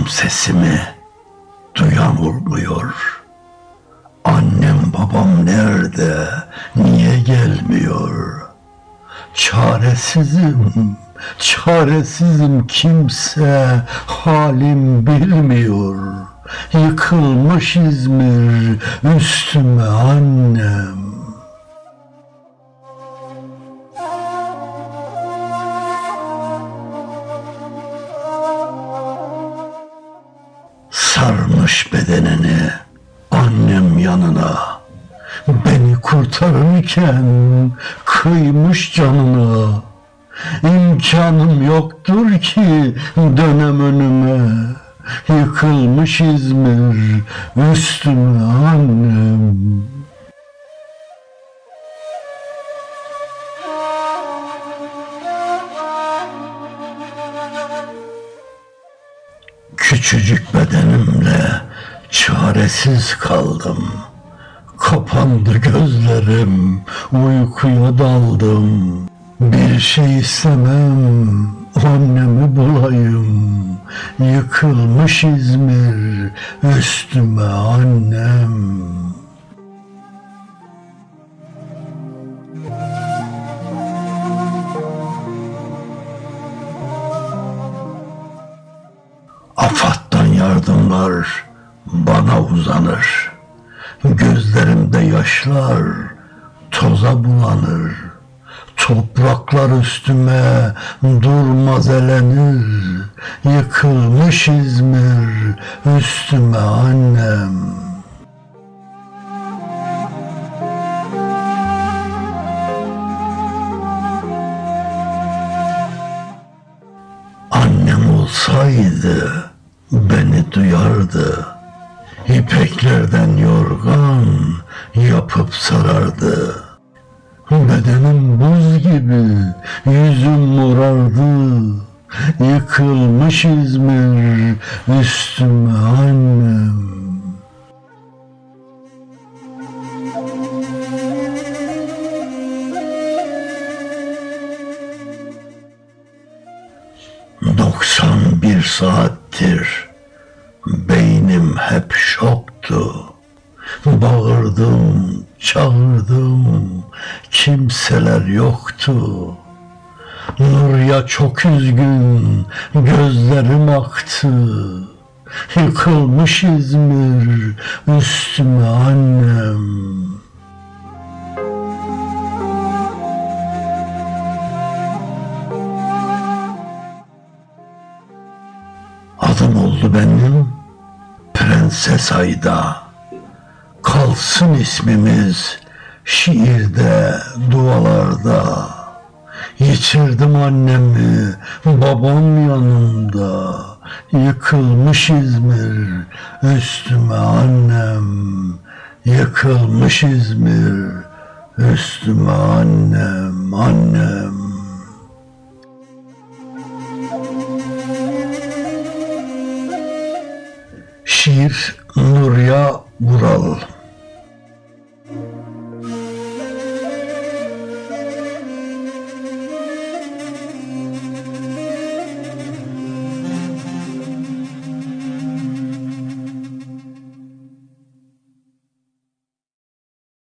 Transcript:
Benim sesimi duyan olmuyor. Annem babam nerede? Niye gelmiyor? Çaresizim, çaresizim kimse halim bilmiyor. Yıkılmış İzmir üstüme annem. Sarmış bedenini annem yanına. Beni kurtarırken kıymış canına. İmkanım yoktur ki dönem önüme. Yıkılmış İzmir üstüme annem. Küçücük bedenimle çaresiz kaldım. Kapandı gözlerim, uykuya daldım. Bir şey istemem, annemi bulayım. Yıkılmış İzmir, üstüme annem. Yardımlar bana uzanır. Gözlerimde yaşlar toza bulanır. Topraklar üstüme durmaz elenir. Yıkılmış İzmir üstüme annem. Olsaydı duyardı. İpeklerden yorgan yapıp sarardı. Bedenim buz gibi, yüzüm morardı. Yıkılmış İzmir üstüme annem. Doksan bir saattir beynim hep şoktu. Bağırdım, çağırdım, kimseler yoktu. Nurya çok üzgün, gözlerim aktı. Yıkılmış İzmir, üstüme annem. Adım oldu benim Prenses Ayda. Kalsın ismimiz şiirde, dualarda. Yitirdim annemi, babam yanımda. Yıkılmış İzmir, üstüme annem. Yıkılmış İzmir, üstüme annem, annem. Şiir Nurya Vural